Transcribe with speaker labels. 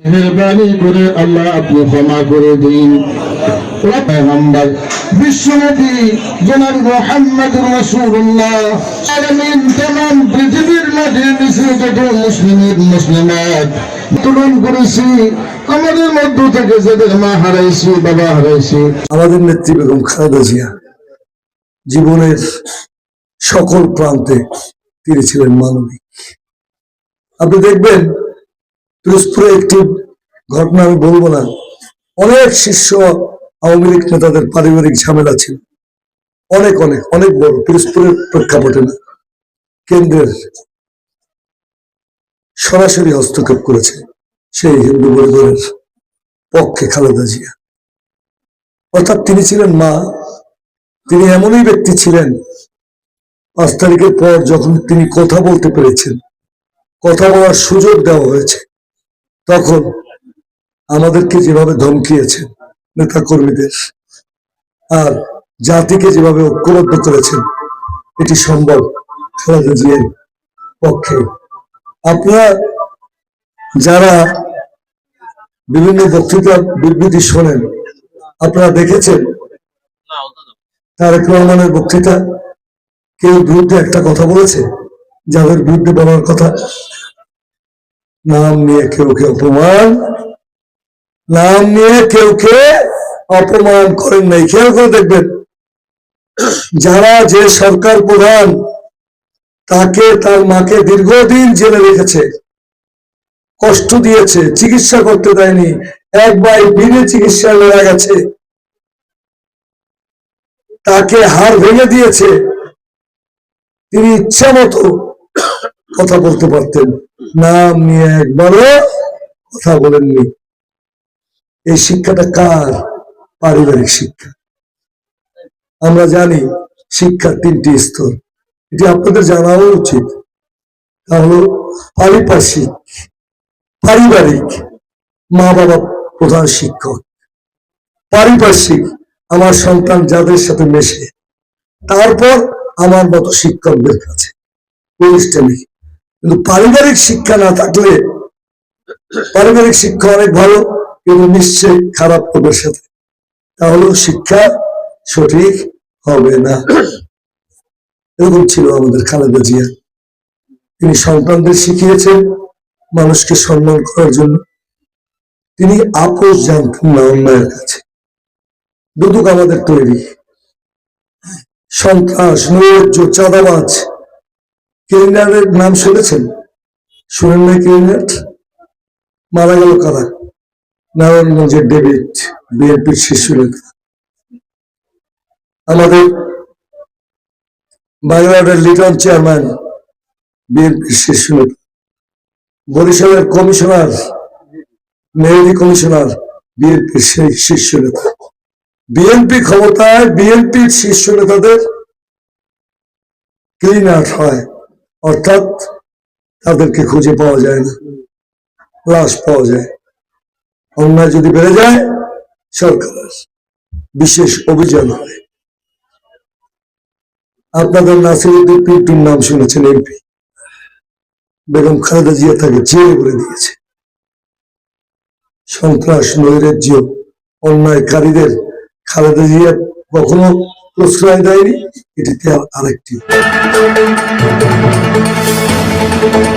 Speaker 1: মেহরবানি করে আল্লাহ আপনি ক্ষমা করে দিন পয়গম্বর বিশ্বনবী জনাব মোহাম্মদ রাসূলুল্লাহ আলামিন तमाम পৃথিবীর মাঝে মিশে যত মুসলিমের মুসলিমাত তুলন করেছি আমাদের মধ্য থেকে যাদের মা হারাইছি বাবা হারাইছি
Speaker 2: আমাদের নেত্রী বেগম খালেদা জিয়া জীবনের সকল প্রান্তে তিনি ছিলেন মানবিক আপনি দেখবেন পিরোজপুরে একটি ঘটনা আমি বলব না। অনেক শীর্ষ আওয়ামী লীগ নেতাদের পারিবারিক ঝামেলা ছিল। অনেক অনেক অনেক বড়। পিরোজপুরের প্রেক্ষাপটে না। কেন্দ্রের সরাসরি হস্তক্ষেপ করেছে সেই হিন্দু পরিবারের পক্ষে খালেদা জিয়া। অর্থাৎ তিনি ছিলেন মা। তিনি এমনই ব্যক্তি ছিলেন, পাঁচ তারিখের পর যখন তিনি কথা বলতে পেরেছেন, কথা বলার সুযোগ দেওয়া হয়েছে। তখন আমাদেরকে যেভাবে ধমকিয়েছেন নেতা কর্মীদের আর জাতিকে যেভাবে ঐক্যবদ্ধ করেছেন, এটি সম্ভব খালেদা জিয়ার পক্ষে। আপনারা যারা বিভিন্ন বক্তৃতা বিবৃতি শোনেন, আপনারা দেখেছেন তারেক রহমানের বক্তৃতা কেউ বিরুদ্ধে একটা কথা বলেছে? যাদের বিরুদ্ধে বলার কথা নাম নিয়ে কেউ কে অপমান নাম নিয়ে কেউ কে অপমান করেন নাই। খেয়াল করে দেখবেন, যারা যে সরকার প্রধান, তাকে তার মাকে দীর্ঘদিন জেলে রেখেছে, কষ্ট দিয়েছে, চিকিৎসা করতে দেয়নি, এক একবার বিনে চিকিৎসা মারা গেছে, তাকে হাড় ভেঙে দিয়েছে, তিনি ইচ্ছা মতো কথা বলতে পারতেন। নাম নিয়ে একবারও কথা বলেননি। এই শিক্ষাটা কার পারিবারিক শিক্ষা? আমরা জানি শিক্ষার তিনটি স্তর। এটি আপনাদের জানাও উচিত। তা হলো পারিপার্শ্বিক, পারিবারিক মা বাবা প্রধান শিক্ষক। পারিপার্শ্বিক আমার সন্তান যাদের সাথে মেশে, তারপর আমার মতো শিক্ষকদের কাছে। প্রতিষ্ঠানিক কিন্তু পারিবারিক শিক্ষা না থাকলে পারিবারিক শিক্ষা অনেক ভালো, কিন্তু নিশ্চয়ই খারাপ লোকের সাথে তাহলেও শিক্ষা সঠিক হবে না। এরকম ছিল আমাদের খালেদা জিয়া। তিনি সন্তানদের শিখিয়েছেন মানুষকে সম্মান করার জন্য। তিনি আপোষ জানতেন না অন্যায়ের কাছে। দুদুক আমাদের তৈরি। সন্ত্রাস, নৈরাজ্য, চাঁদাবাজ কেরিনারের নাম শুনেছেন? শুনেন না কেরিনার? মারা গেল কারা? নারায়ণগঞ্জের ডেভিড, বিএনপির শীর্ষ নেতা। আমাদের বাংলাদেশের লিটন চেয়ারম্যান, বিএনপির শীর্ষ নেতা। বরিশালের কমিশনার, মেহেদি কমিশনার, বিএনপির শীর্ষ নেতা। বিএনপি ক্ষমতায় বিএনপির শীর্ষ নেতাদের ক্লিন আউট হয়। অর্থাৎ তাদেরকে খুঁজে পাওয়া যায় না, লাশ পাওয়া যায়। অন্যায় যদি বেড়ে যায় সরকারের বিশেষ অভিযান হয়। আপনাদের নাসিরুদ্দিন পিন্টুর নাম শুনেছেন এমপি। বেগম খালেদা জিয়া তাকে জেলে করে দিয়েছে। সন্ত্রাস, নৈরাজ্য, অন্যায়কারীদের খালেদা জিয়া কখনো প্রশ্রয় দেয়নি, এটিতে আরেকটি Música